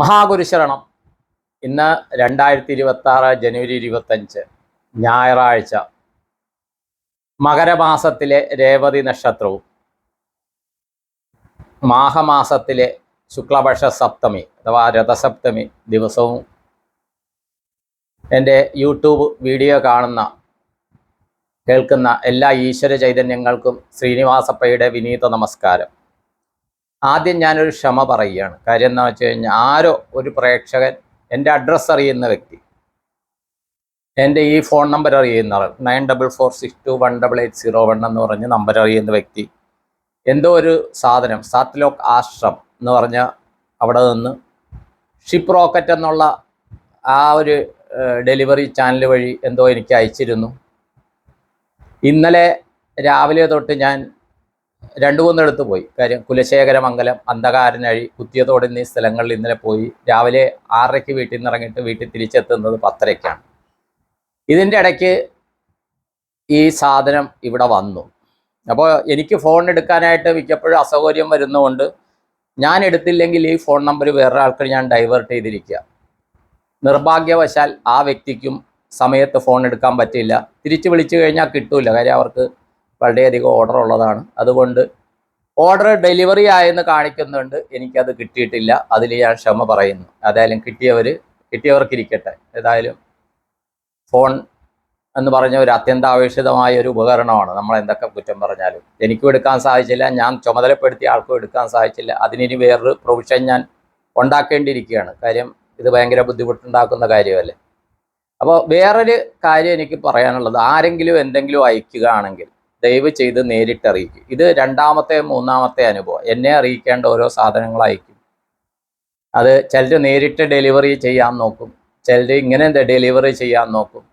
മഹാഗുരുശരണം. ഇന്ന് രണ്ടായിരത്തി ഇരുപത്തി ആറ് ജനുവരി ഇരുപത്തഞ്ച് ഞായറാഴ്ച. മകരമാസത്തിലെ രേവതി നക്ഷത്രവും. മാഹമാസത്തിലെ ശുക്ലപക്ഷ സപ്തമി അഥവാ രഥസപ്തമി ദിവസവും എന്റെ യൂട്യൂബ് വീഡിയോ കാണുന്ന കേൾക്കുന്ന എല്ലാ ഈശ്വര ചൈതന്യങ്ങൾക്കും ശ്രീനിവാസപ്പയുടെ വിനീത നമസ്കാരം. ആദ്യം ഞാനൊരു ക്ഷമ പറയുകയാണ്. കാര്യം എന്താ വെച്ച് കഴിഞ്ഞാൽ ആരോ ഒരു പ്രേക്ഷകൻ എന്റെ അഡ്രസ്സ് അറിയുന്ന വ്യക്തി എന്റെ ഈ ഫോൺ നമ്പർ അറിയുന്ന ആൾ nine double four six two one double eight zero one എന്ന് പറഞ്ഞ് നമ്പർ അറിയുന്ന വ്യക്തി എന്തോ ഒരു സാധനം സാത്ലോക്ക് ആശ്രം എന്ന് പറഞ്ഞ അവിടെ നിന്ന് ഷിപ്പ് റോക്കറ്റ് എന്നുള്ള ആ ഒരു ഡെലിവറി ചാനൽ വഴി എന്തോ എനിക്ക് അയച്ചിരുന്നു. ഇന്നലെ രാവിലെ തൊട്ട് ഞാൻ രണ്ടു മൂന്നിടത്ത് പോയി. കാര്യം കുലശേഖരമംഗലം അന്ധകാരനഴി കുത്തിയതോട് എന്നീ സ്ഥലങ്ങളിൽ ഇന്നലെ പോയി രാവിലെ ആറരയ്ക്ക് വീട്ടിൽ നിന്ന് ഇറങ്ങിയിട്ട് വീട്ടിൽ തിരിച്ചെത്തുന്നത് പത്തരയ്ക്കാണ്. ഇതിന്റെ ഇടയ്ക്ക് ഈ സാധനം ഇവിടെ വന്നു. അപ്പോൾ എനിക്ക് ഫോൺ എടുക്കാനായിട്ട് മിക്കപ്പോഴും അസൗകര്യം വരുന്നതുകൊണ്ട് ഞാൻ എടുത്തില്ലെങ്കിൽ ഈ ഫോൺ നമ്പർ വേറെ ആൾക്ക് ഞാൻ ഡൈവേർട്ട് ചെയ്തിരിക്കുക. നിർഭാഗ്യവശാൽ ആ വ്യക്തിക്കും സമയത്ത് ഫോൺ എടുക്കാൻ പറ്റില്ല തിരിച്ച് വിളിച്ചു കഴിഞ്ഞാൽ കിട്ടൂല. കാര്യം അവർക്ക് വളരെയധികം ഓർഡർ ഉള്ളതാണ്. അതുകൊണ്ട് ഓർഡർ ഡെലിവറി ആയെന്ന് കാണിക്കുന്നുണ്ട്. എനിക്കത് കിട്ടിയിട്ടില്ല. അതിൽ ഞാൻ ക്ഷമ പറയുന്നു. ഏതായാലും കിട്ടിയവർ കിട്ടിയവർക്ക് ഇരിക്കട്ടെ ഏതായാലും ഫോൺ എന്ന് പറഞ്ഞ ഒരു അത്യന്താപേക്ഷിതമായ ഒരു ഉപകരണമാണ്. നമ്മൾ എന്തൊക്കെ കുറ്റം പറഞ്ഞാലും. എനിക്കും എടുക്കാൻ സാധിച്ചില്ല. ഞാൻ ചുമതലപ്പെടുത്തിയ ആൾക്കും എടുക്കാൻ സാധിച്ചില്ല. അതിനിനി വേറൊരു പ്രൊവിഷൻ ഞാൻ ഉണ്ടാക്കേണ്ടിയിരിക്കുകയാണ്. കാര്യം ഇത് ഭയങ്കര ബുദ്ധിമുട്ടുണ്ടാക്കുന്ന കാര്യമല്ലേ? അപ്പോൾ വേറൊരു കാര്യം എനിക്ക് പറയാനുള്ളത്. ആരെങ്കിലും എന്തെങ്കിലും അയക്കുകയാണെങ്കിൽ ദയവ് ചെയ്ത് നേരിട്ട് അറിയിക്കും ഇത് രണ്ടാമത്തെ മൂന്നാമത്തെ അനുഭവം. എന്നെ അറിയിക്കേണ്ട ഓരോ സാധനങ്ങൾ അയക്കും അത് ചിലർ നേരിട്ട് ഡെലിവറി ചെയ്യാൻ നോക്കും. ചിലർ ഇങ്ങനെ ഡെലിവറി ചെയ്യാൻ നോക്കും.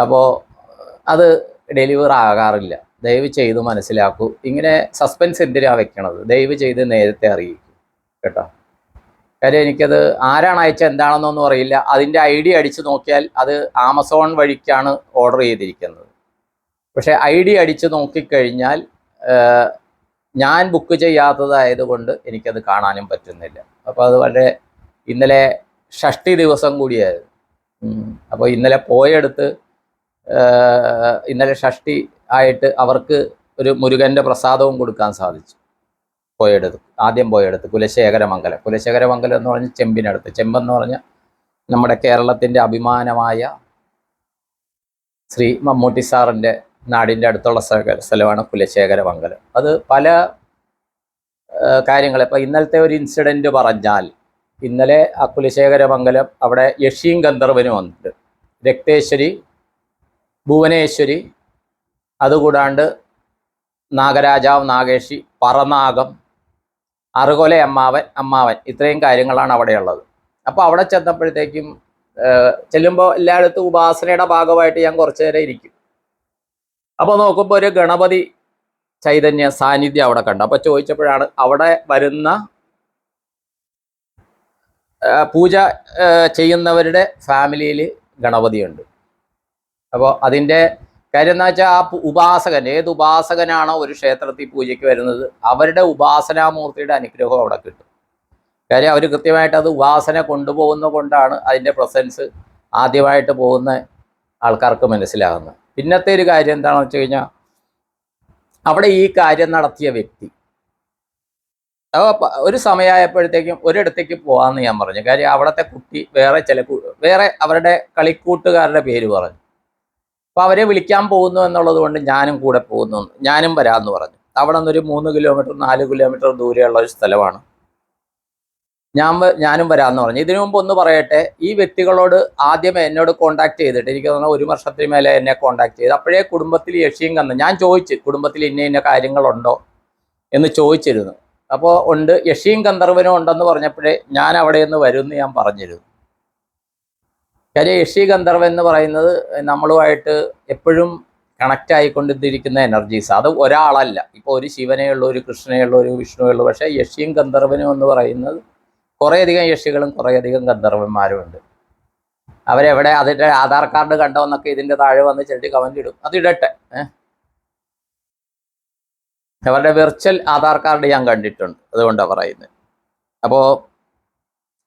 അപ്പോൾ അത് ഡെലിവർ ആകാറില്ല. ദയവ് ചെയ്ത് മനസ്സിലാക്കൂ. ഇങ്ങനെ സസ്പെൻസ് എന്തിനാണ് വെക്കണത്? ദയവ് ചെയ്ത് നേരത്തെ അറിയിക്കും. കേട്ടോ? കാര്യം എനിക്കത് ആരാണ് അയച്ച എന്താണെന്നൊന്നും അറിയില്ല. അതിന്റെ ഐ ഡി അടിച്ച് നോക്കിയാൽ അത് ആമസോൺ വഴിക്കാണ് ഓർഡർ ചെയ്തിരിക്കുന്നത്. പക്ഷേ ഐ ഡി അടിച്ച് നോക്കിക്കഴിഞ്ഞാൽ ഞാൻ ബുക്ക് ചെയ്യാത്തതായതുകൊണ്ട് എനിക്കത് കാണാനും പറ്റുന്നില്ല. അപ്പോൾ അത് വളരെ ഇന്നലെ ഷഷ്ടി ദിവസം കൂടിയായിരുന്നു. അപ്പോൾ ഇന്നലെ പോയെടുത്ത് ഇന്നലെ ഷഷ്ടി ആയിട്ട് അവർക്ക് ഒരു മുരുകന്റെ പ്രസാദവും കൊടുക്കാൻ സാധിച്ചു. പോയെടുത്ത് ആദ്യം പോയെടുത്ത് കുലശേഖരമംഗലം കുലശേഖരമംഗലം എന്ന് പറഞ്ഞ് ചെമ്പിനടുത്ത്. ചെമ്പെന്ന് പറഞ്ഞ നമ്മുടെ കേരളത്തിന്റെ അഭിമാനമായ ശ്രീ മമ്മൂട്ടി സാറിന്റെ നാടിന്റെ അടുത്തുള്ള സ്ഥലമാണ് കുലശേഖരമംഗലം അത് പല കാര്യങ്ങൾ ഇപ്പം ഇന്നലത്തെ ഒരു ഇൻസിഡന്റ് പറഞ്ഞാൽ ഇന്നലെ ആ കുലശേഖരമംഗലം അവിടെ യക്ഷീം ഗന്ധർവനും വന്നിട്ട് രക്തേശ്വരി ഭുവനേശ്വരി അതുകൂടാണ്ട് നാഗരാജാവ് നാഗേഷി പറനാഗം അറുകൊല അമ്മാവൻ അമ്മാവൻ ഇത്രയും കാര്യങ്ങളാണ് അവിടെയുള്ളത്. അപ്പോൾ അവിടെ ചെന്നപ്പോഴത്തേക്കും ചെല്ലുമ്പോൾ എല്ലായിടത്തും ഉപാസനയുടെ ഭാഗമായിട്ട് ഞാൻ കുറച്ചു നേരം ഇരിക്കും. അപ്പോൾ നോക്കുമ്പോൾ ഒരു ഗണപതി ചൈതന്യ സാന്നിധ്യം അവിടെ കണ്ടു. അപ്പോൾ ചോദിച്ചപ്പോഴാണ് അവിടെ വരുന്ന പൂജ ചെയ്യുന്നവരുടെ ഫാമിലിയിൽ ഗണപതിയുണ്ട്. അപ്പോൾ അതിന്റെ കാര്യം എന്താ വെച്ചാൽ ആ ഉപാസകൻ ഏത് ഉപാസകനാണോ ഒരു ക്ഷേത്രത്തിൽ പൂജയ്ക്ക് വരുന്നത് അവരുടെ ഉപാസനാമൂർത്തിയുടെ അനുഗ്രഹം അവിടെ കിട്ടും. കാര്യം അവർ കൃത്യമായിട്ട് അത് ഉപാസന കൊണ്ടുപോകുന്ന കൊണ്ടാണ് അതിന്റെ പ്രസൻസ് ആദ്യമായിട്ട് പോകുന്ന ആൾക്കാർക്ക് മനസ്സിലാകുന്നത്. പിന്നത്തെ ഒരു കാര്യം എന്താണെന്ന് വെച്ച് കഴിഞ്ഞാൽ അവിടെ ഈ കാര്യം നടത്തിയ വ്യക്തി. ഒരു സമയമായപ്പോഴത്തേക്കും ഒരിടത്തേക്ക് പോകാമെന്ന് ഞാൻ പറഞ്ഞു. കാര്യം അവിടുത്തെ കുട്ടി വേറെ ചില വേറെ അവരുടെ കളിക്കൂട്ടുകാരുടെ പേര് പറഞ്ഞു. അപ്പോൾ അവരെ വിളിക്കാൻ പോകുന്നു എന്നുള്ളത് കൊണ്ട് ഞാനും കൂടെ പോകുന്നു ഞാനും വരാമെന്ന് പറഞ്ഞു. അവിടെ നിന്നൊരു മൂന്ന് കിലോമീറ്റർ നാല് കിലോമീറ്റർ ദൂരെയുള്ള ഒരു സ്ഥലമാണ്. ഞാൻ ഞാനും വരാമെന്ന് പറഞ്ഞു. ഇതിനു മുമ്പ് ഒന്ന് പറയട്ടെ ഈ വ്യക്തികളോട് ആദ്യം എന്നോട് കോണ്ടാക്ട് ചെയ്തിട്ട് എനിക്ക് തോന്നുന്നു ഒരു വർഷത്തിന് മേലെ എന്നെ കോണ്ടാക്ട് ചെയ്ത്. അപ്പോഴേ കുടുംബത്തിൽ യക്ഷിയും കന്ന്. ഞാൻ ചോദിച്ചു കുടുംബത്തിൽ ഇന്ന ഇന്ന കാര്യങ്ങളുണ്ടോ? എന്ന് ചോദിച്ചിരുന്നു. അപ്പോൾ ഉണ്ട്. യക്ഷിയും ഗന്ധർവനും ഉണ്ടെന്ന് പറഞ്ഞപ്പോഴേ ഞാൻ അവിടെ നിന്ന് വരുമെന്ന് ഞാൻ പറഞ്ഞിരുന്നു. കാര്യം യക്ഷി ഗന്ധർവൻ എന്ന് പറയുന്നത് നമ്മളുമായിട്ട് എപ്പോഴും കണക്റ്റ് ആയിക്കൊണ്ടിരിക്കുന്ന എനർജീസ് അത് ഒരാളല്ല. ഇപ്പോൾ ഒരു ശിവനേ ഉള്ളൂ ഒരു കൃഷ്ണനേ ഉള്ളൂ ഒരു വിഷ്ണുവേ ഉള്ളൂ. പക്ഷേ യക്ഷിയും ഗന്ധർവനും എന്ന് പറയുന്നത് കുറേയധികം യക്ഷികളും കുറേയധികം ഗന്ധർവന്മാരും ഉണ്ട് അവരെവിടെ അതിന്റെ ആധാർ കാർഡ് കണ്ടോ എന്നൊക്കെ ഇതിന്റെ താഴെ വന്ന് ചെല്ലി കമന്റ് ഇടും. അതിടട്ടെ ഇടട്ടെ. അവരുടെ വിർച്വൽ ആധാർ കാർഡ് ഞാൻ കണ്ടിട്ടുണ്ട്. അതുകൊണ്ടാണ് പറയുന്നത് അപ്പോൾ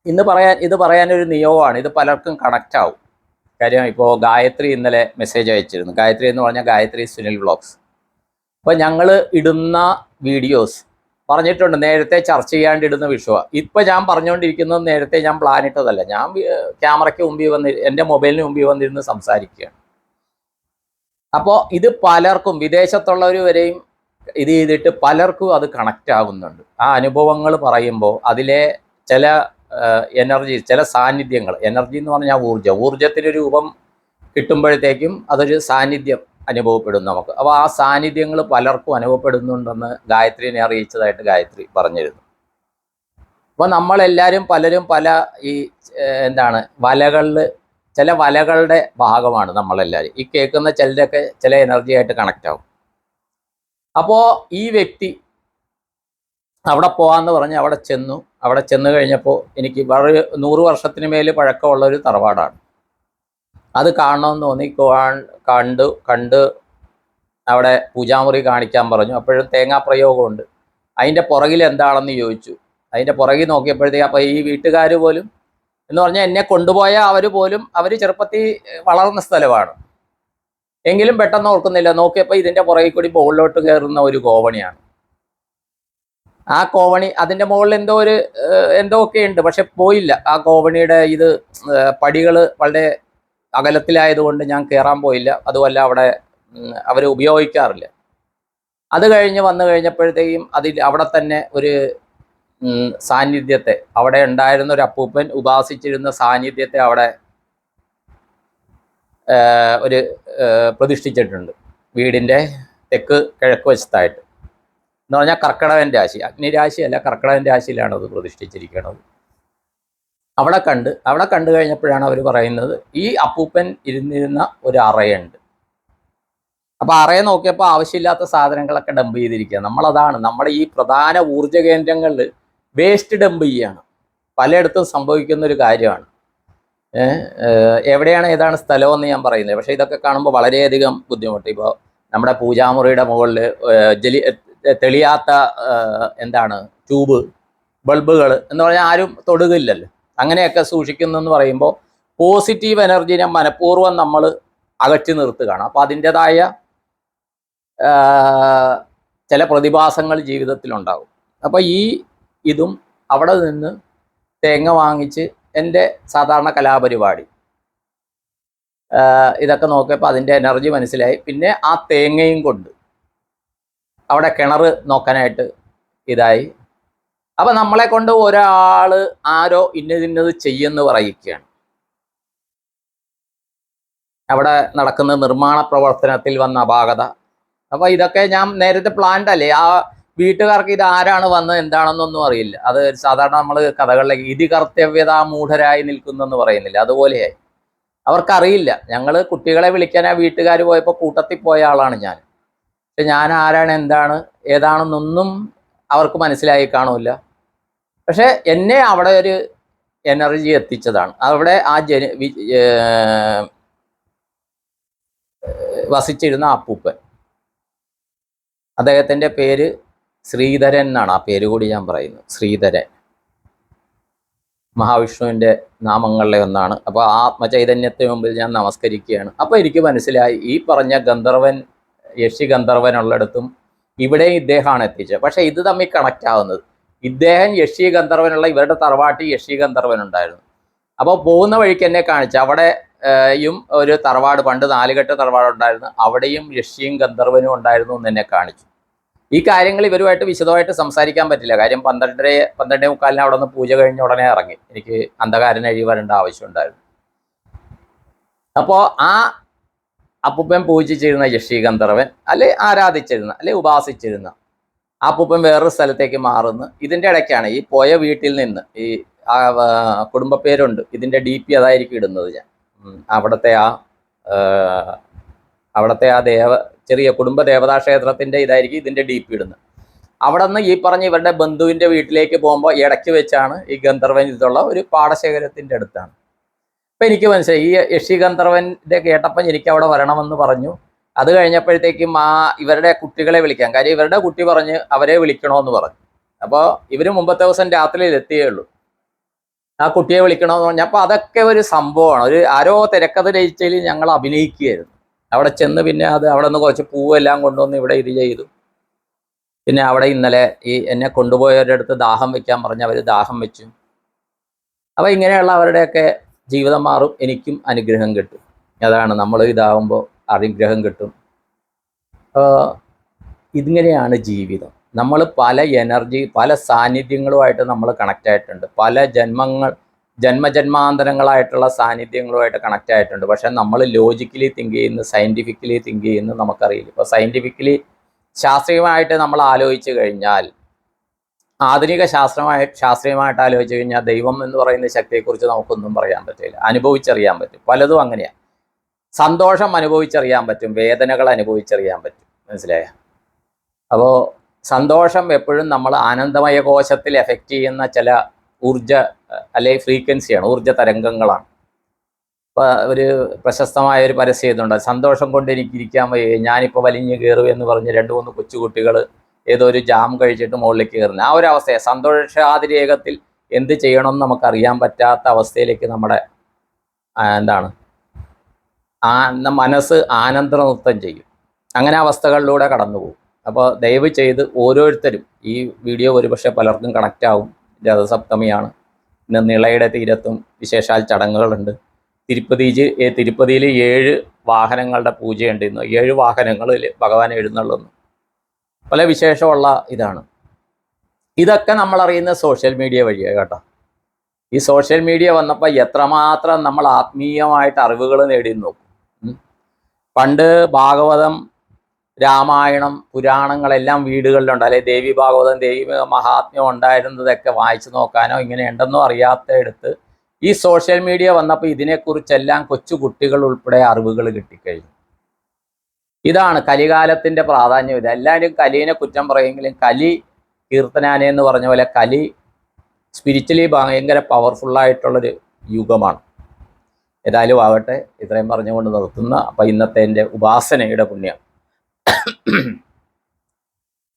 ഇന്ന് പറയാൻ ഇത് പറയാനൊരു നിയോഗമാണ്. ഇത് പലർക്കും കണക്റ്റ് ആവും. കാര്യം ഇപ്പോൾ ഗായത്രി ഇന്നലെ മെസ്സേജ് അയച്ചിരുന്നു. ഗായത്രി എന്ന് പറഞ്ഞാൽ ഗായത്രി സുനിൽ വ്ളോഗ്സ് അപ്പോൾ ഞങ്ങൾ ഇടുന്ന വീഡിയോസ് പറഞ്ഞിട്ടുണ്ട് നേരത്തെ ചർച്ച ചെയ്യാണ്ടിടുന്ന വിഷയമാണ് ഇപ്പം ഞാൻ പറഞ്ഞുകൊണ്ടിരിക്കുന്നത് നേരത്തെ ഞാൻ പ്ലാൻ ഇട്ടതല്ല. ഞാൻ ക്യാമറയ്ക്ക് മുമ്പിൽ വന്നി എന്റെ മൊബൈലിന് മുമ്പിൽ വന്നിരുന്ന് സംസാരിക്കുകയാണ്. അപ്പോ ഇത് പലർക്കും വിദേശത്തുള്ളവർ വരെയും ഇത് ചെയ്തിട്ട് പലർക്കും അത് കണക്റ്റ് ആകുന്നുണ്ട്. ആ അനുഭവങ്ങൾ പറയുമ്പോൾ അതിലെ ചില എനർജി ചില സാന്നിധ്യങ്ങൾ എനർജി എന്ന് പറഞ്ഞാൽ ഊർജം. ഊർജത്തിന് രൂപം കിട്ടുമ്പോഴത്തേക്കും അതൊരു സാന്നിധ്യം അനുഭവപ്പെടും നമുക്ക്. അപ്പോൾ ആ സാന്നിധ്യങ്ങൾ പലർക്കും അനുഭവപ്പെടുന്നുണ്ടെന്ന് ഗായത്രിനെ അറിയിച്ചതായിട്ട് ഗായത്രി പറഞ്ഞിരുന്നു. അപ്പോൾ നമ്മളെല്ലാവരും പലരും പല ഈ എന്താണ് വലകളിൽ ചില വലകളുടെ ഭാഗമാണ് നമ്മളെല്ലാവരും ഈ കേൾക്കുന്ന ചിലരൊക്കെ ചില എനർജി ആയിട്ട് കണക്റ്റ് ആവും. അപ്പോൾ ഈ വ്യക്തി അവിടെ പോകാമെന്ന് പറഞ്ഞ് അവിടെ ചെന്നു. അവിടെ ചെന്ന് കഴിഞ്ഞപ്പോൾ എനിക്ക് വളരെ നൂറ് വർഷത്തിന് മേൽ പഴക്കമുള്ള ഒരു തറവാടാണ്. അത് കാണണമെന്ന് തോന്നി. കണ്ടു കണ്ട് അവിടെ പൂജാമുറി കാണിക്കാൻ പറഞ്ഞു. അപ്പോഴും തേങ്ങാ പ്രയോഗമുണ്ട്. അതിന്റെ പുറകിൽ എന്താണെന്ന് ചോദിച്ചു. അതിന്റെ പുറകിൽ നോക്കിയപ്പോഴത്തേക്ക് അപ്പോൾ ഈ വീട്ടുകാർ പോലും എന്ന് പറഞ്ഞാൽ എന്നെ കൊണ്ടുപോയ അവർ പോലും അവർ ചെറുപ്പത്തിൽ വളർന്ന സ്ഥലമാണ്. എങ്കിലും പെട്ടെന്ന് ഓർക്കുന്നില്ല. നോക്കിയപ്പോൾ ഇതിന്റെ പുറകിൽ കൂടി മുകളിലോട്ട് കയറുന്ന ഒരു കോവണിയാണ്. ആ കോവണി അതിന്റെ മുകളിൽ എന്തോ ഒരു എന്തോ ഒക്കെ ഉണ്ട്. പക്ഷെ പോയില്ല. ആ കോവണിയുടെ ഇത് പടികൾ വളരെ അകലത്തിലായതുകൊണ്ട് ഞാൻ കയറാൻ പോയില്ല. അതുമല്ല അവിടെ അവർ ഉപയോഗിക്കാറില്ല. അത് കഴിഞ്ഞ് വന്നു കഴിഞ്ഞപ്പോഴത്തേക്കും അതിൽ അവിടെ തന്നെ ഒരു സാന്നിധ്യത്തെ അവിടെ ഉണ്ടായിരുന്ന ഒരു അപ്പൂപ്പൻ ഉപാസിച്ചിരുന്ന സാന്നിധ്യത്തെ അവിടെ ഒരു പ്രതിഷ്ഠിച്ചിട്ടുണ്ട്. വീടിന്റെ തെക്ക് കിഴക്ക് വശത്തായിട്ട്. എന്ന് പറഞ്ഞാൽ കർക്കിടകൻ രാശി. അഗ്നിരാശിയല്ല കർക്കിടകൻ രാശിയിലാണ് അത് പ്രതിഷ്ഠിച്ചിരിക്കുന്നത്. അവിടെ കണ്ട് അവിടെ കണ്ടു കഴിഞ്ഞപ്പോഴാണ് അവർ പറയുന്നത് ഈ അപ്പൂപ്പൻ ഇരുന്നിരുന്ന ഒരു അറയുണ്ട്. അപ്പൊ അറയെ നോക്കിയപ്പോൾ ആവശ്യമില്ലാത്ത സാധനങ്ങളൊക്കെ ഡംപ് ചെയ്തിരിക്കുക നമ്മളതാണ് നമ്മുടെ ഈ പ്രധാന ഊർജ കേന്ദ്രങ്ങളിൽ വേസ്റ്റ് ഡംപ് ചെയ്യുകയാണ് പലയിടത്തും സംഭവിക്കുന്ന ഒരു കാര്യമാണ്. എവിടെയാണ് ഏതാണ് സ്ഥലമെന്ന് ഞാൻ പറയുന്നത്. പക്ഷേ ഇതൊക്കെ കാണുമ്പോൾ വളരെയധികം ബുദ്ധിമുട്ട്. ഇപ്പോൾ നമ്മുടെ പൂജാമുറിയുടെ മുകളിൽ ജലി തെളിയാത്ത എന്താണ് ട്യൂബ് ബൾബുകൾ എന്ന് പറഞ്ഞാൽ ആരും തൊടുകില്ലല്ലോ അങ്ങനെയൊക്കെ സൂക്ഷിക്കുന്നു എന്ന് പറയുമ്പോൾ പോസിറ്റീവ് എനർജിനെ മനഃപൂർവം നമ്മൾ അകറ്റി നിർത്തുകയാണ്. അപ്പോൾ അതിന്റെതായ ചില പ്രതിഭാസങ്ങൾ ജീവിതത്തിലുണ്ടാകും. അപ്പോൾ ഈ ഇതും അവിടെ നിന്ന് തേങ്ങ വാങ്ങിച്ച് എന്റെ സാധാരണ കലാപരിപാടി. ഇതൊക്കെ നോക്കിയപ്പോൾ അതിന്റെ എനർജി മനസ്സിലായി. പിന്നെ ആ തേങ്ങയും കൊണ്ട് അവിടെ കിണർ നോക്കാനായിട്ട് ഇതായി. അപ്പൊ നമ്മളെ കൊണ്ട് ഒരാൾ ആരോ ഇന്നതിന്നത് ചെയ്യുമെന്ന് പറയുകയാണ്. അവിടെ നടക്കുന്ന നിർമ്മാണ പ്രവർത്തനത്തിൽ വന്ന അപാകത. അപ്പൊ ഇതൊക്കെ ഞാൻ നേരത്തെ പ്ലാൻഡ് അല്ലേ? ആ വീട്ടുകാർക്ക് ഇത് ആരാണ് വന്നത് എന്താണെന്നൊന്നും അറിയില്ല. അത് സാധാരണ നമ്മൾ കഥകളിലേക്ക് ഇതി കർത്തവ്യത മൂഢരായി നിൽക്കുന്നെന്ന് പറയുന്നില്ല. അതുപോലെയായി. അവർക്കറിയില്ല. ഞങ്ങൾ കുട്ടികളെ വിളിക്കാൻ ആ വീട്ടുകാർ പോയപ്പോൾ കൂട്ടത്തിൽ പോയ ആളാണ് ഞാൻ. പക്ഷെ ഞാൻ ആരാണ് എന്താണ് ഏതാണെന്നൊന്നും അവർക്ക് മനസ്സിലായി കാണില്ല. പക്ഷേ എന്നെ അവിടെ ഒരു എനർജി എത്തിച്ചതാണ്. അവിടെ ആ ജന വസിച്ചിരുന്ന അപ്പൂപ്പൻ. അദ്ദേഹത്തിന്റെ പേര് ശ്രീധരൻ എന്നാണ്. ആ പേര് കൂടി ഞാൻ പറയുന്നു. ശ്രീധരൻ. മഹാവിഷ്ണുവിന്റെ നാമങ്ങളിലെ ഒന്നാണ്. അപ്പോൾ ആത്മചൈതന്യത്തിന് മുമ്പിൽ ഞാൻ നമസ്കരിക്കുകയാണ്. അപ്പോൾ എനിക്ക് മനസ്സിലായി. ഈ പറഞ്ഞ ഗന്ധർവൻ യക്ഷി ഗന്ധർവൻ ഉള്ളിടത്തും ഇവിടെ ഇദ്ദേഹമാണ് എത്തിച്ചത്. പക്ഷേ ഇത് തമ്മിൽ കണക്റ്റ് ആവുന്നത്. ഇദ്ദേഹം യക്ഷി ഗന്ധർവനുള്ള ഇവരുടെ തറവാട്ടിൽ യക്ഷി ഗന്ധർവൻ ഉണ്ടായിരുന്നു. അപ്പോൾ പോകുന്ന വഴിക്ക് എന്നെ കാണിച്ചു. അവിടെയും ഒരു തറവാട് പണ്ട് നാലുകെട്ട് തറവാട് ഉണ്ടായിരുന്നു. അവിടെയും യക്ഷിയും ഗന്ധർവനും ഉണ്ടായിരുന്നു എന്ന് എന്നെ കാണിച്ചു. ഈ കാര്യങ്ങൾ ഇവരുമായിട്ട് വിശദമായിട്ട് സംസാരിക്കാൻ പറ്റില്ല. കാര്യം പന്ത്രണ്ടര പന്ത്രണ്ടേ മുക്കാലിന് അവിടെ നിന്ന് പൂജ കഴിഞ്ഞ ഉടനെ ഇറങ്ങി. എനിക്ക് അന്ധകാരൻ അഴി വരേണ്ട ആവശ്യമുണ്ടായിരുന്നു അപ്പോൾ ആ അപ്പൂപ്പൻ പൂജിച്ചിരുന്ന യക്ഷി ഗന്ധർവൻ അല്ലെ ആരാധിച്ചിരുന്ന അല്ലെ ഉപാസിച്ചിരുന്ന അപ്പൂപ്പൻ വേറൊരു സ്ഥലത്തേക്ക് മാറുന്നു. ഇതിന്റെ ഇടയ്ക്കാണ് ഈ പോയ വീട്ടിൽ നിന്ന് ഈ ആ ആ, കുടുംബ പേരുണ്ട്. ഇതിന്റെ ഡി പി അതായിരിക്കും ഇടുന്നത് ഞാൻ. അവിടുത്തെ ആ, അവിടുത്തെ ആ ദേവ ചെറിയ കുടുംബ ദേവതാ ക്ഷേത്രത്തിന്റെ ഇതായിരിക്കും ഇതിന്റെ ഡി പി ഇടുന്നത്. അവിടെ നിന്ന് ഈ പറഞ്ഞ ഇവരുടെ ബന്ധുവിന്റെ വീട്ടിലേക്ക് പോകുമ്പോൾ ഇടയ്ക്ക് വെച്ചാണ് ഈ ഗന്ധർവൻ ഇതുള്ള ഒരു പാടശേഖരത്തിന്റെ അടുത്താണ്. അപ്പം എനിക്ക് മനസ്സിലായി. ഈ യക്ഷി ഗന്ധർവന്റെ കേട്ടപ്പം എനിക്ക് അവിടെ വരണമെന്ന് പറഞ്ഞു. അത് കഴിഞ്ഞപ്പോഴത്തേക്കും ആ ഇവരുടെ കുട്ടികളെ വിളിക്കാം. കാര്യം ഇവരുടെ കുട്ടി പറഞ്ഞ് അവരെ വിളിക്കണമെന്ന് പറഞ്ഞു. അപ്പോൾ ഇവർ മുമ്പത്തെ ദിവസം രാത്രിയിൽ എത്തിയേ ഉള്ളൂ. ആ കുട്ടിയെ വിളിക്കണമെന്ന് പറഞ്ഞു. അപ്പോൾ അതൊക്കെ ഒരു സംഭവമാണ്. ഒരു ആരോ തിരക്കഥ രചിച്ചതിൽ ഞങ്ങൾ അഭിനയിക്കുകയായിരുന്നു. അവിടെ ചെന്ന് പിന്നെ അത് അവിടെ നിന്ന് കുറച്ച് പൂവെല്ലാം കൊണ്ടുവന്ന് ഇവിടെ ഇത് ചെയ്തു. പിന്നെ അവിടെ ഇന്നലെ ഈ എന്നെ കൊണ്ടുപോയവരുടെ അടുത്ത് ദാഹം വെക്കാൻ പറഞ്ഞ് അവർ ദാഹം വെച്ചു. അപ്പോൾ ഇങ്ങനെയുള്ള അവരുടെയൊക്കെ ജീവിതം മാറും എനിക്കും അനുഗ്രഹം കിട്ടും. അതാണ് നമ്മൾ ഇതാവുമ്പോൾ അനുഗ്രഹം കിട്ടും. ഇതിങ്ങനെയാണ് ജീവിതം. നമ്മൾ പല എനർജി പല സാന്നിധ്യങ്ങളുമായിട്ട് നമ്മൾ കണക്റ്റ് ആയിട്ടുണ്ട്. പല ജന്മങ്ങൾ ജന്മജന്മാന്തരങ്ങളായിട്ടുള്ള സാന്നിധ്യങ്ങളുമായിട്ട് കണക്റ്റ് ആയിട്ടുണ്ട്. പക്ഷെ നമ്മൾ ലോജിക്കലി തിങ്ക് ചെയ്യുന്ന സയന്റിഫിക്കലി തിങ്ക് ചെയ്യുന്ന നമുക്കറിയില്ല. ഇപ്പോൾ സയന്റിഫിക്കലി ശാസ്ത്രീയമായിട്ട് നമ്മൾ ആലോചിച്ച് കഴിഞ്ഞാൽ ആധുനിക ശാസ്ത്രമായി ശാസ്ത്രീയമായിട്ട് ആലോചിച്ച് കഴിഞ്ഞാൽ ദൈവം എന്ന് പറയുന്ന ശക്തിയെക്കുറിച്ച് നമുക്കൊന്നും പറയാൻ പറ്റില്ല. അനുഭവിച്ചറിയാൻ പറ്റും. പലതും അങ്ങനെയാണ് സന്തോഷം അനുഭവിച്ചറിയാൻ പറ്റും. വേദനകൾ അനുഭവിച്ചറിയാൻ പറ്റും. മനസ്സിലായ? അപ്പോൾ സന്തോഷം എപ്പോഴും നമ്മൾ ആനന്ദമയ കോശത്തിൽ എഫക്റ്റ് ചെയ്യുന്ന ചില ഊർജ അല്ലെങ്കിൽ ഫ്രീക്വൻസിയാണ് ഊർജ തരംഗങ്ങളാണ്. ഇപ്പോൾ ഒരു പ്രശസ്തമായ ഒരു പരസ്യം ഇതുണ്ട്. സന്തോഷം കൊണ്ട് എനിക്കിരിക്കാൻ വയ്യ. ഞാനിപ്പോൾ വലിഞ്ഞു കയറും എന്ന് പറഞ്ഞ് രണ്ട് മൂന്ന് കൊച്ചുകുട്ടികൾ ഏതോ ഒരു ജാം കഴിച്ചിട്ട് മുകളിലേക്ക് കയറുന്നത്. ആ ഒരു അവസ്ഥയെ. സന്തോഷാതിരേകത്തിൽ എന്ത് ചെയ്യണമെന്ന് നമുക്ക് അറിയാൻ പറ്റാത്ത അവസ്ഥയിലേക്ക് നമ്മുടെ എന്താണ്? ആ മനസ്സ് ആനന്ദ നൃത്തം ചെയ്യും. അങ്ങനെ അവസ്ഥകളിലൂടെ കടന്നു പോകും അപ്പോൾ ദയവ് ചെയ്ത് ഓരോരുത്തരും ഈ വീഡിയോ ഒരുപക്ഷെ പലർക്കും കണക്റ്റ് ആവും. രഥസപ്തമിയാണ്. ഇന്ന് നിളയുടെ തീരത്തും വിശേഷാൽ ചടങ്ങുകളുണ്ട്. തിരുപ്പതി തിരുപ്പതിയിൽ ഏഴ് വാഹനങ്ങളുടെ പൂജയുണ്ട് ഇന്ന്. ഏഴ് വാഹനങ്ങളിൽ ഭഗവാൻ എഴുന്നള്ളുന്നു. പല വിശേഷമുള്ള ഇതാണ്. ഇതൊക്കെ നമ്മൾ അറിയുന്ന സോഷ്യൽ മീഡിയ വഴിയാണ് കേട്ടോ. ഈ സോഷ്യൽ മീഡിയ വന്നപ്പോൾ എത്രമാത്രം നമ്മൾ ആത്മീയമായിട്ട് അറിവുകൾ നേടി നോക്കും. പണ്ട് ഭാഗവതം രാമായണം പുരാണങ്ങളെല്ലാം വീടുകളിലുണ്ട്. അല്ലെ ദേവി ഭാഗവതം ദേവി മഹാത്മ്യം ഉണ്ടായിരുന്നതൊക്കെ വായിച്ചു നോക്കാനോ ഇങ്ങനെ ഉണ്ടെന്നോ അറിയാത്ത എടുത്ത് ഈ സോഷ്യൽ മീഡിയ വന്നപ്പോൾ ഇതിനെക്കുറിച്ചെല്ലാം കൊച്ചു കുട്ടികൾ ഉൾപ്പെടെ അറിവുകൾ കിട്ടിക്കഴിഞ്ഞു. ഇതാണ് കലികാലത്തിന്റെ പ്രാധാന്യം. ഇത് എല്ലാവരും കലീനെ കുറ്റം പറയുമെങ്കിലും കലി കീർത്തനാനെ എന്ന് പറഞ്ഞ പോലെ കലി സ്പിരിച്വലി ഭയങ്കര പവർഫുള്ളായിട്ടുള്ളൊരു യുഗമാണ്. ഏതായാലും ആവട്ടെ ഇത്രയും പറഞ്ഞുകൊണ്ട് നിർത്തുന്ന അപ്പം ഇന്നത്തെ എന്റെ ഉപാസനയുടെ പുണ്യം.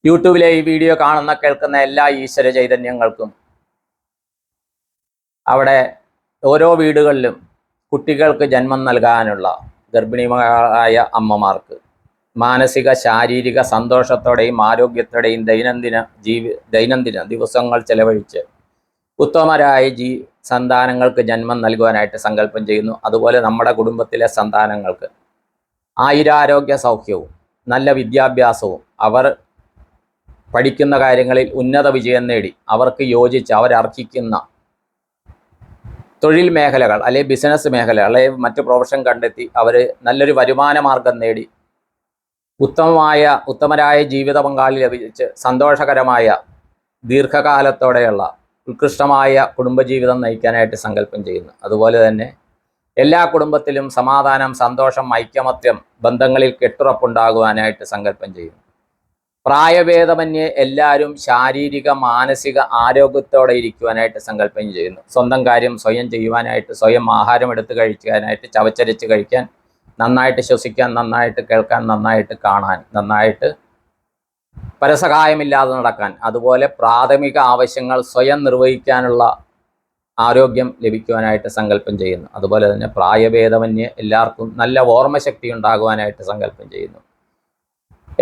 യൂട്യൂബിലെ ഈ വീഡിയോ കാണുന്ന കേൾക്കുന്ന എല്ലാ ഈശ്വര ചൈതന്യങ്ങൾക്കും അവിടെ ഓരോ വീടുകളിലും കുട്ടികൾക്ക് ജന്മം നൽകാനുള്ള ഗർഭിണികളായ അമ്മമാർക്ക് മാനസിക ശാരീരിക സന്തോഷത്തോടെയും ആരോഗ്യത്തോടെയും ദൈനംദിന ജീവി ദൈനംദിന ദിവസങ്ങൾ ചെലവഴിച്ച് ഉത്തമരായ ജീ സന്താനങ്ങൾക്ക് ജന്മം നൽകുവാനായിട്ട് സങ്കല്പം ചെയ്യുന്നു. അതുപോലെ നമ്മുടെ കുടുംബത്തിലെ സന്താനങ്ങൾക്ക് ആയിരാരോഗ്യ സൗഖ്യവും നല്ല വിദ്യാഭ്യാസവും അവർ പഠിക്കുന്ന കാര്യങ്ങളിൽ ഉന്നത വിജയം നേടി അവർക്ക് യോജിച്ച് അവരർഹിക്കുന്ന തൊഴിൽ മേഖലകൾ അല്ലെങ്കിൽ ബിസിനസ് മേഖല അല്ലെങ്കിൽ മറ്റ് പ്രൊഫഷൻ കണ്ടെത്തി അവർ നല്ലൊരു വരുമാന മാർഗം നേടി ഉത്തമമായ ഉത്തമരായ ജീവിത പങ്കാളി ലഭിച്ച് സന്തോഷകരമായ ദീർഘകാലത്തോടെയുള്ള ഉത്കൃഷ്ടമായ കുടുംബജീവിതം നയിക്കാനായിട്ട് സങ്കല്പം ചെയ്യുന്നു. അതുപോലെ തന്നെ എല്ലാ കുടുംബത്തിലും സമാധാനം സന്തോഷം ഐക്യമത്യം ബന്ധങ്ങളിൽ കെട്ടുറപ്പുണ്ടാകുവാനായിട്ട് സങ്കല്പം ചെയ്യുന്നു. പ്രായഭേദമന്യേ എല്ലാവരും ശാരീരിക മാനസിക ആരോഗ്യത്തോടെ ഇരിക്കുവാനായിട്ട് സങ്കല്പം ചെയ്യുന്നു. സ്വന്തം കാര്യം സ്വയം ചെയ്യുവാനായിട്ട് സ്വയം ആഹാരം എടുത്ത് കഴിക്കാനായിട്ട് ചവച്ചരച്ച് കഴിക്കാൻ നന്നായിട്ട് ശ്വസിക്കാൻ നന്നായിട്ട് കേൾക്കാൻ നന്നായിട്ട് കാണാൻ നന്നായിട്ട് പരസഹായമില്ലാതെ നടക്കാൻ അതുപോലെ പ്രാഥമിക ആവശ്യങ്ങൾ സ്വയം നിർവഹിക്കാനുള്ള ആരോഗ്യം ലഭിക്കുവാനായിട്ട് സങ്കല്പം ചെയ്യുന്നു. അതുപോലെ തന്നെ പ്രായഭേദമന്യേ എല്ലാവർക്കും നല്ല ഓർമ്മശക്തി ഉണ്ടാകുവാനായിട്ട് സങ്കല്പം ചെയ്യുന്നു.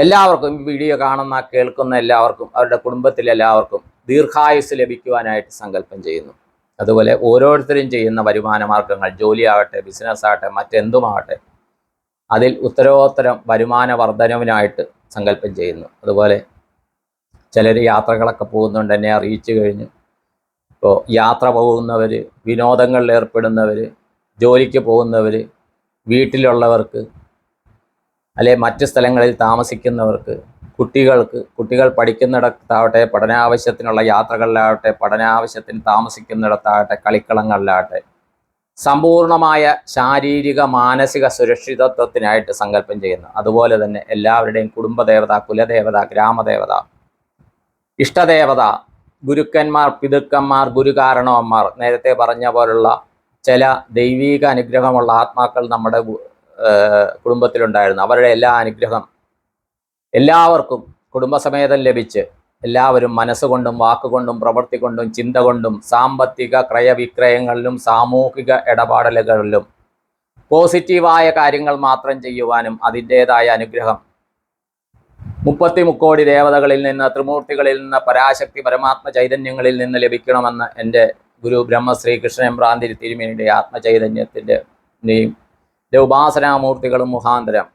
എല്ലാവർക്കും ഈ വീഡിയോ കാണുന്ന കേൾക്കുന്ന എല്ലാവർക്കും അവരുടെ കുടുംബത്തിലെല്ലാവർക്കും ദീർഘായുസ് ലഭിക്കുവാനായിട്ട് സങ്കല്പം ചെയ്യുന്നു. അതുപോലെ ഓരോരുത്തരും ചെയ്യുന്ന വരുമാന മാർഗങ്ങൾ ജോലിയാവട്ടെ ബിസിനസ് ആകട്ടെ മറ്റെന്തുമാകട്ടെ അതിൽ ഉത്തരോത്തരം വരുമാന വർധനവിനായിട്ട് സങ്കല്പം ചെയ്യുന്നു. അതുപോലെ ചിലർ യാത്രകളൊക്കെ പോകുന്നുണ്ട് എന്നെ അറിയിച്ചു കഴിഞ്ഞു. ഇപ്പോൾ യാത്ര പോകുന്നവർ വിനോദങ്ങളിൽ ഏർപ്പെടുന്നവർ ജോലിക്ക് പോകുന്നവർ വീട്ടിലുള്ളവർക്ക് അല്ലെ മറ്റ് സ്ഥലങ്ങളിൽ താമസിക്കുന്നവർക്ക് കുട്ടികൾക്ക് കുട്ടികൾ പഠിക്കുന്നിടത്താവട്ടെ പഠനാവശ്യത്തിനുള്ള യാത്രകളിലാവട്ടെ പഠനാവശ്യത്തിന് താമസിക്കുന്നിടത്താവട്ടെ കളിക്കളങ്ങളിലാവട്ടെ സമ്പൂർണമായ ശാരീരിക മാനസിക സുരക്ഷിതത്വത്തിനായിട്ട് സങ്കല്പം ചെയ്യുന്നു. അതുപോലെ തന്നെ എല്ലാവരുടെയും കുടുംബദേവത കുലദേവത ഗ്രാമദേവത ഇഷ്ടദേവത ഗുരുക്കന്മാർ പിതൃക്കന്മാർ ഗുരുകാരണവന്മാർ നേരത്തെ പറഞ്ഞ പോലുള്ള ചില ദൈവീക അനുഗ്രഹമുള്ള ആത്മാക്കൾ നമ്മുടെ കുടുംബത്തിലുണ്ടായിരുന്നു. അവരുടെ എല്ലാ അനുഗ്രഹം എല്ലാവർക്കും കുടുംബസമേതം ലഭിച്ച് എല്ലാവരും മനസ്സുകൊണ്ടും വാക്കുകൊണ്ടും പ്രവൃത്തി കൊണ്ടും ചിന്ത കൊണ്ടും സാമ്പത്തിക ക്രയവിക്രയങ്ങളിലും സാമൂഹിക ഇടപാടലുകളിലും പോസിറ്റീവായ കാര്യങ്ങൾ മാത്രം ചെയ്യുവാനും അതിന്റേതായ അനുഗ്രഹം. മുപ്പത്തി മുക്കോടി ദേവതകളിൽ നിന്ന് ത്രിമൂർത്തികളിൽ നിന്ന് പരാശക്തി പരമാത്മ ചൈതന്യങ്ങളിൽ നിന്ന് ലഭിക്കണമെന്ന് എന്റെ ഗുരു ബ്രഹ്മശ്രീ കൃഷ്ണൻ ഭ്രാന്തിരി തിരുമേനിയുടെ ആത്മചൈതന്യത്തിന്റെ നെയും. ഉപാസനാമൂർത്തികളും മുഖാന്തരം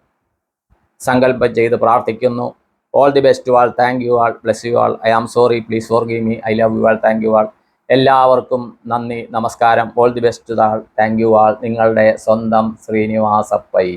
സങ്കല്പം ചെയ്ത് പ്രാർത്ഥിക്കുന്നു. All the best all thank you all bless you all I am sorry please forgive me I love you all thank you all എല്ലാവർക്കും നന്ദി. നമസ്കാരം. All the best all thank you all നിങ്ങളുടെ സ്വന്തം ശ്രീനിവാസപ്പൈ.